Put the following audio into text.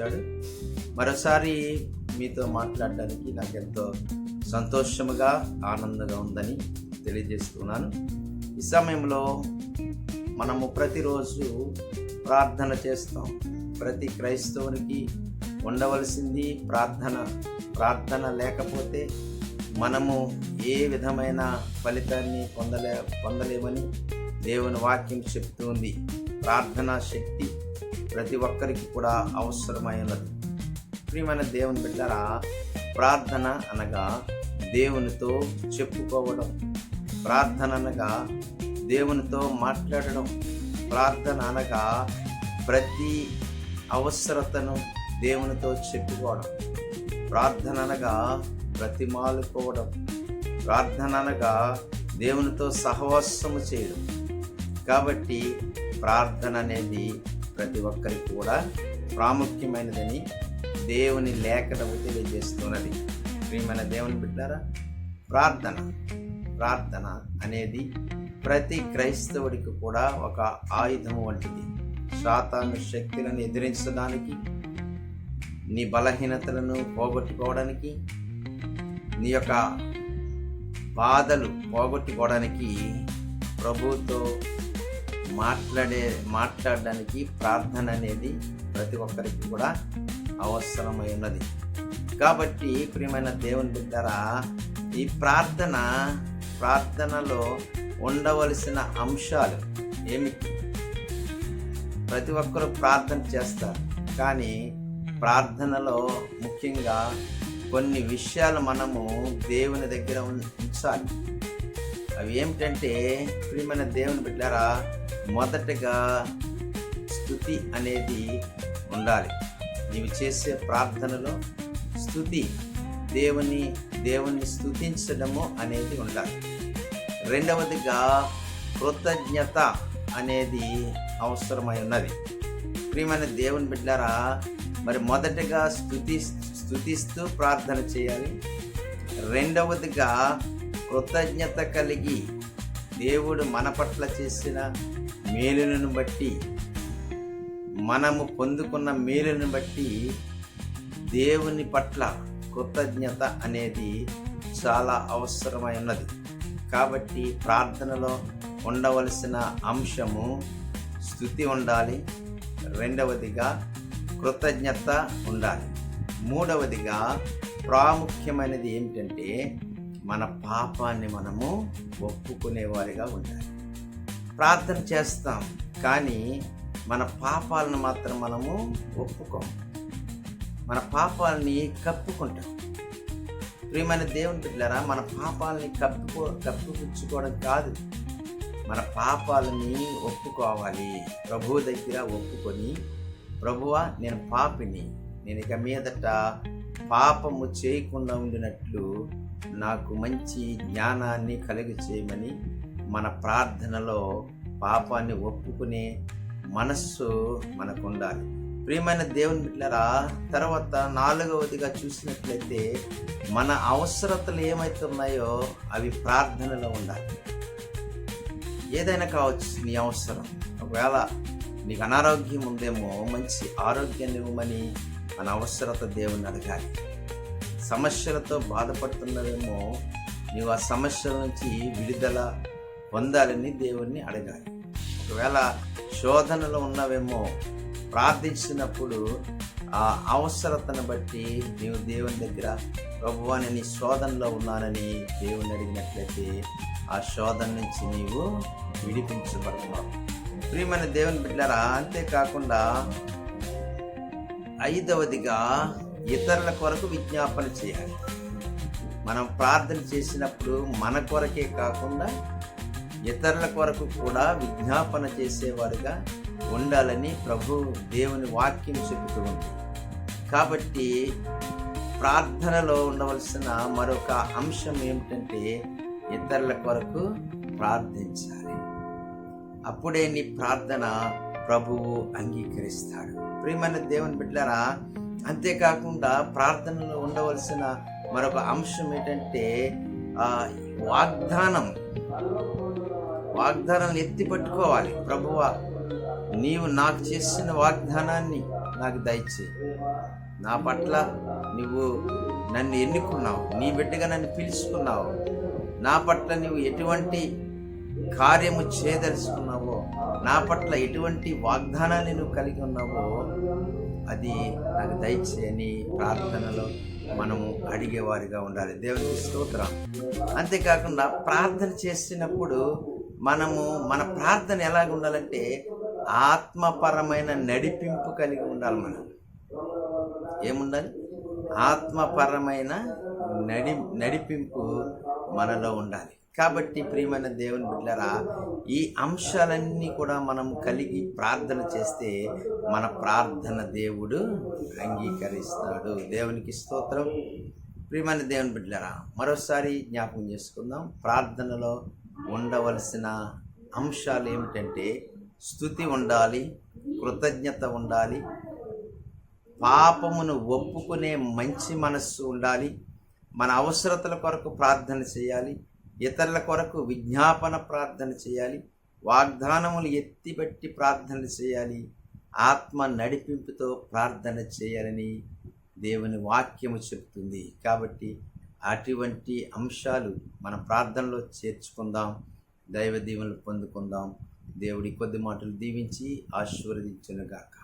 ఇచ్చాడు మరోసారి మీతో మాట్లాడడానికి నాకు ఎంతో సంతోషముగా ఆనందంగా ఉందని తెలియజేస్తున్నాను. ఈ సమయంలో మనము ప్రతిరోజు ప్రార్థన చేస్తాం. ప్రతి క్రైస్తవునికి ఉండవలసింది ప్రార్థన. ప్రార్థన లేకపోతే మనము ఏ విధమైన ఫలితాన్ని పొందలే పొందలేమని దేవుని వాక్యం చెప్తుంది ప్రార్థనా శక్తి. ప్రతి ఒక్కరికి కూడా అవసరమై ఉన్నది ప్రియమైన దేవుని బిడ్డరా ప్రార్థన అనగా దేవునితో చెప్పుకోవడం. ప్రార్థన అనగా దేవునితో మాట్లాడడం. ప్రార్థన అనగా ప్రతి అవసరతను దేవునితో చెప్పుకోవడం. ప్రార్థన అనగా బ్రతిమాలుకోవడం ప్రార్థన అనగా దేవునితో సహవాసము చేయడం. కాబట్టి ప్రార్థన అనేది ప్రతి ఒక్కరికి కూడా ప్రాముఖ్యమైనదని దేవుని లేఖనము తెలియజేస్తున్నది. ప్రియమైన దేవుని బిడ్డారా ప్రార్థన ప్రార్థన అనేది ప్రతి క్రైస్తవుడికి కూడా ఒక ఆయుధం వంటిది. శాతాను శక్తులను ఎదిరించడానికి నీ బలహీనతలను పోగొట్టుకోవడానికి నీ యొక్క బాధలు పోగొట్టుకోవడానికి ప్రభుతో మాట్లాడే మాట్లాడడానికి ప్రార్థన అనేది ప్రతి ఒక్కరికి కూడా అవసరమై ఉన్నది కాబట్టి ప్రియమైన దేవుని బిడ్డరా ఈ ప్రార్థన ప్రార్థనలో ఉండవలసిన అంశాలు ఏమిటి ప్రతి ఒక్కరూ ప్రార్థన చేస్తారు. కానీ ప్రార్థనలో ముఖ్యంగా కొన్ని విషయాలు మనము దేవుని దగ్గర ఉంచాలి. అవి ఏమిటంటే ప్రియమైన దేవుని బిడ్డారా మొదటగా స్థుతి అనేది ఉండాలి. నీవు చేసే ప్రార్థనలో స్థుతి దేవుని దేవుని స్థుతించడము అనేది ఉండాలి. రెండవదిగా కృతజ్ఞత అనేది అవసరమై ఉన్నది. ప్రియమైన దేవుని బిడ్డారా మరి మొదటగా స్థుతి స్థుతిస్తూ ప్రార్థన చేయాలి. రెండవదిగా కృతజ్ఞత కలిగి దేవుడు మన పట్ల చేసిన మేలును బట్టి మనము పొందుకున్న మేలును బట్టి దేవుని పట్ల కృతజ్ఞత అనేది చాలా అవసరమై ఉన్నది. కాబట్టి ప్రార్థనలో ఉండవలసిన అంశము స్థుతి ఉండాలి రెండవదిగా కృతజ్ఞత ఉండాలి. మూడవదిగా ప్రాముఖ్యమైనది ఏమిటంటే మన పాపాన్ని మనము ఒప్పుకునేవారిగా ఉండాలి. ప్రార్థన చేస్తాం కానీ మన పాపాలను మాత్రం మనము ఒప్పుకోం మన పాపాలని కప్పుకుంటాం. ప్రియమైన దేవుని బిడ్డారా మన పాపాలని కప్పుకో కప్పుపుచ్చుకోవడం కాదు. మన పాపాలని ఒప్పుకోవాలి. ప్రభువు దగ్గర ఒప్పుకొని ప్రభువా నేను పాపిని. నేను ఇక మీదట పాపము చేయకుండా ఉండినట్లు నాకు మంచి జ్ఞానాన్ని కలుగు చేయమని మన ప్రార్థనలో పాపాన్ని ఒప్పుకునే మనస్సు మనకు ఉండాలి ప్రియమైన దేవుని బిడ్డరా తర్వాత నాలుగవదిగా చూసినట్లయితే మన అవసరతలు ఏమైతే ఉన్నాయో అవి ప్రార్థనలో ఉండాలి. ఏదైనా కావచ్చు నీ అవసరం. ఒకవేళ నీకు అనారోగ్యం ఉందేమో మంచి ఆరోగ్యాన్ని ఇవ్వమని మన అవసరత దేవుని అడగాలి. సమస్యలతో బాధపడుతున్నవేమో నీవు ఆ సమస్యల నుంచి విడుదల పొందాలని దేవుణ్ణి అడగాలి. ఒకవేళ శోధనలు ఉన్నవేమో ప్రార్థించినప్పుడు ఆ అవసరతను బట్టి నీవు దేవుని దగ్గర ప్రభువా నేను ఈ శోధనలో ఉన్నానని దేవుని అడిగినట్లయితే ఆ శోధన నుంచి నీవు విడిపించబడుతున్నావు ప్రియమైన దేవుని బిడ్డారా అంతేకాకుండా ఐదవదిగా ఇతరుల కొరకు విజ్ఞాపన చేయాలి. మనం ప్రార్థన చేసినప్పుడు మన కొరకే కాకుండా ఇతరుల కొరకు కూడా విజ్ఞాపన చేసేవారుగా ఉండాలని ప్రభు దేవుని వాక్యం చెబుతూ ఉంది. కాబట్టి ప్రార్థనలో ఉండవలసిన మరొక అంశం ఏమిటంటే ఇతరుల కొరకు ప్రార్థించాలి. అప్పుడే నీ ప్రార్థన ప్రభువు అంగీకరిస్తాడు. ప్రియమైన దేవుని బిడ్డలారా అంతేకాకుండా ప్రార్థనలో ఉండవలసిన మరొక అంశం ఏంటంటే ఆ వాగ్దానం వాగ్దానాన్ని ఎత్తి పట్టుకోవాలి. ప్రభువా నీవు నాకు చేసిన వాగ్దానాన్ని నాకు దయచే నా పట్ల నువ్వు నన్ను ఎన్నుకున్నావు. నీ బిడ్డగా నన్ను పిలుచుకున్నావు. నా పట్ల నువ్వు ఎటువంటి కార్యము చేయదలుచుకున్నావో నా పట్ల ఎటువంటి వాగ్దానాన్ని నువ్వు కలిగి ఉన్నావో అది నాకు దయచేయని ప్రార్థనలో మనము అడిగేవారిగా ఉండాలి. దేవునికి స్తోత్రం. అంతేకాకుండా ప్రార్థన చేసినప్పుడు మనము మన ప్రార్థన ఎలాగ ఉండాలంటే ఆత్మపరమైన నడిపింపు కలిగి ఉండాలి మనం. ఏముండాలి? ఆత్మపరమైన నడి నడిపింపు మనలో ఉండాలి. కాబట్టి ప్రియమైన దేవుని బిడ్డలారా ఈ అంశాలన్నీ కూడా మనం కలిగి ప్రార్థన చేస్తే మన ప్రార్థన దేవుడు అంగీకరిస్తాడు. దేవునికి స్తోత్రం. ప్రియమైన దేవుని బిడ్డలారా మరోసారి జ్ఞాపకం చేసుకుందాం. ప్రార్థనలో ఉండవలసిన అంశాలు ఏమిటంటే స్థుతి ఉండాలి కృతజ్ఞత ఉండాలి పాపమును ఒప్పుకునే మంచి మనస్సు ఉండాలి మన అవసరతల కొరకు ప్రార్థన చేయాలి ఇతరుల కొరకు విజ్ఞాపన ప్రార్థన చేయాలి వాగ్దానములు ఎత్తిపెట్టి ప్రార్థన చేయాలి ఆత్మ నడిపింపుతో ప్రార్థన చేయాలని దేవుని వాక్యము చెప్తుంది కాబట్టి అటువంటి అంశాలు మన ప్రార్థనలో చేర్చుకుందాం దైవ దీవెనలు పొందుకుందాం. దేవుడి కొద్ది మాటలు దీవించి ఆశీర్వదించునుగాక.